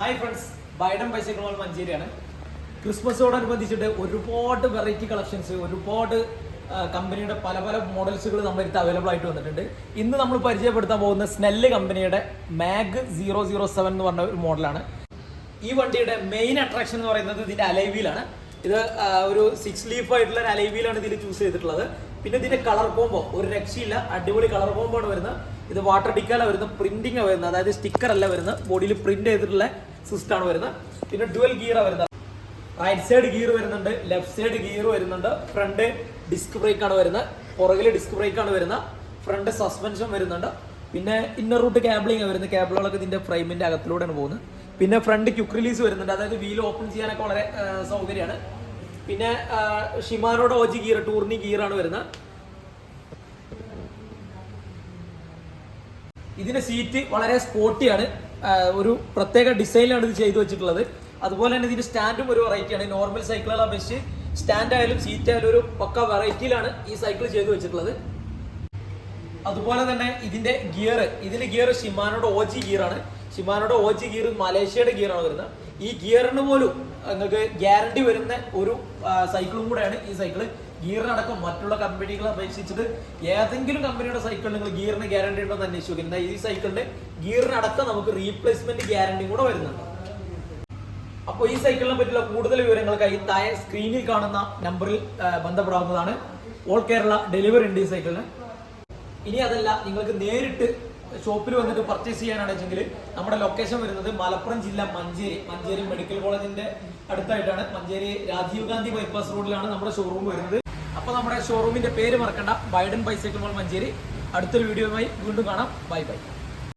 Hi friends Biden bicycle mall മഞ്ചേരിയാണ്. ക്രിസ്മസോടനുബന്ധിച്ചിട്ട് ഒരുപാട് variety collections ഒരുപാട് കമ്പനിയുടെ പല പല മോഡൽസുകൾ നമ്മുടെ അടുത്ത് അവൈലബിൾ ആയിട്ട് വന്നിട്ടുണ്ട്. ഇന്ന് നമ്മൾ പരിചയപ്പെടുത്താൻ പോകുന്ന സ്നെല്ല് കമ്പനിയുടെ മാഗ് സീറോ സീറോ സെവൻ എന്ന് പറഞ്ഞ ഒരു മോഡലാണ് ഈ വണ്ടിയുടെ മെയിൻ അട്രാക്ഷൻ എന്ന് പറയുന്നത് ഇതിന്റെ അലൈവീലാണ് ഇത് ഒരു സിക്സ് ലീഫ് ആയിട്ടുള്ള ഒരു അലൈവീലാണ് ഇതിൽ ചൂസ് ചെയ്തിട്ടുള്ളത്. പിന്നെ ഇതിന്റെ കളർ കോംബോ ഒരു രക്ഷയില്ല അടിപൊളി കളർ കോംബോ ആണ് വരുന്നത്. ഇത് വാട്ടർ ഡിക്കാല വരുന്നത് പ്രിന്റിംഗ് വരുന്നത്. അതായത് സ്റ്റിക്കർ അല്ല വരുന്നത്. ബോഡിയിൽ പ്രിന്റ് ചെയ്തിട്ടുള്ള സിസ്റ്റം ആണ് വരുന്നത്. പിന്നെ ഡുവൽ ഗിയർ വരുന്നത്. റൈറ്റ് സൈഡ് ഗിയർ വരുന്നുണ്ട് ലെഫ്റ്റ് സൈഡ് ഗിയർ വരുന്നുണ്ട് ഫ്രണ്ട് ഡിസ്ക് ബ്രേക്ക് ആണ് വരുന്നത് പുറകിൽ ഡിസ്ക് ബ്രേക്ക് ആണ് വരുന്നത് ഫ്രണ്ട് സസ്പെൻഷൻ വരുന്നുണ്ട്. പിന്നെ ഇന്നർ റൂട്ട് ക്യാബിളിംഗ് വരുന്നത്. ക്യാബിളുകളൊക്കെ ഇതിന്റെ ഫ്രെയിമിന്റെ അകത്തിലൂടെയാണ് പോകുന്നത്. പിന്നെ ഫ്രണ്ട് ക്യുക്ക് റിലീസ് വരുന്നുണ്ട്. അതായത് വീൽ ഓപ്പൺ ചെയ്യാനൊക്കെ വളരെ സൗകര്യമാണ്. പിന്നെ ഷിമാനോടെ ഓജി ഗിയർ ടൂർണി ഗിയർ ആണ് വരുന്നത്. ഇതിന്റെ സീറ്റ് വളരെ സ്പോർട്ടിയാണ് ഒരു പ്രത്യേക ഡിസൈനിലാണ് ഇത് ചെയ്തു വെച്ചിട്ടുള്ളത്. അതുപോലെ തന്നെ ഇതിന്റെ സ്റ്റാൻഡും ഒരു വെറൈറ്റിയാണ് നോർമൽ സൈക്കിളുകൾ അപേക്ഷിച്ച് സ്റ്റാൻഡ് ആയാലും സീറ്റ് ആയാലും ഒരു പക്ക വെറൈറ്റിയിലാണ് ഈ സൈക്കിൾ ചെയ്തു വെച്ചിട്ടുള്ളത്. അതുപോലെ തന്നെ ഇതിന്റെ ഗിയർ ഇതിന്റെ ഗിയർ ഷിമാനോട് ഓജി ഗിയർ ആണ്. ഷിമാനോയുടെ ഓച്ചി ഗിയർ മലേഷ്യയുടെ ഗിയറാണ് വരുന്നത്. ഈ ഗിയറിന് പോലും നിങ്ങൾക്ക് ഗ്യാരണ്ടി വരുന്ന ഒരു സൈക്കിളും കൂടെയാണ് ഈ സൈക്കിൾ ഗിയറിനടക്കം മറ്റുള്ള കമ്പനികളെ അപേക്ഷിച്ചിട്ട് ഏതെങ്കിലും കമ്പനിയുടെ സൈക്കിൾ നിങ്ങൾ ഗിയറിന് ഗ്യാരണ്ടി ഉണ്ടോ എന്ന് അന്വേഷിച്ചു എന്നാൽ ഈ സൈക്കിളിന്റെ ഗിയറിനടക്കം നമുക്ക് റീപ്ലേസ്മെന്റ് ഗ്യാരണ്ടിയും കൂടെ വരുന്നുണ്ട്. അപ്പോൾ ഈ സൈക്കിളിനെ പറ്റിയുള്ള കൂടുതൽ വിവരങ്ങൾക്കായി താഴെ സ്ക്രീനിൽ കാണുന്ന നമ്പറിൽ ബന്ധപ്പെടാവുന്നതാണ്. ഓൾ കേരള ഡെലിവറി ഉണ്ട് ഈ സൈക്കിളിന് ഇനി അതല്ല നിങ്ങൾക്ക് നേരിട്ട് ഷോപ്പിൽ വന്നിട്ട് പർച്ചേസ് ചെയ്യാനാണെങ്കിൽ നമ്മുടെ ലൊക്കേഷൻ വരുന്നത് മലപ്പുറം ജില്ല മഞ്ചേരി. മഞ്ചേരി മെഡിക്കൽ കോളേജിന്റെ അടുത്തായിട്ടാണ്. മഞ്ചേരി രാജീവ് ഗാന്ധി ബൈപ്പാസ് റോഡിലാണ് നമ്മുടെ ഷോറൂം വരുന്നത്. അപ്പോൾ നമ്മുടെ ഷോറൂമിന്റെ പേര് മറക്കണ്ട. Biden bicycle mall Manjeri. അടുത്തൊരു വീഡിയോയുമായി വീണ്ടും കാണാം. Bye bye.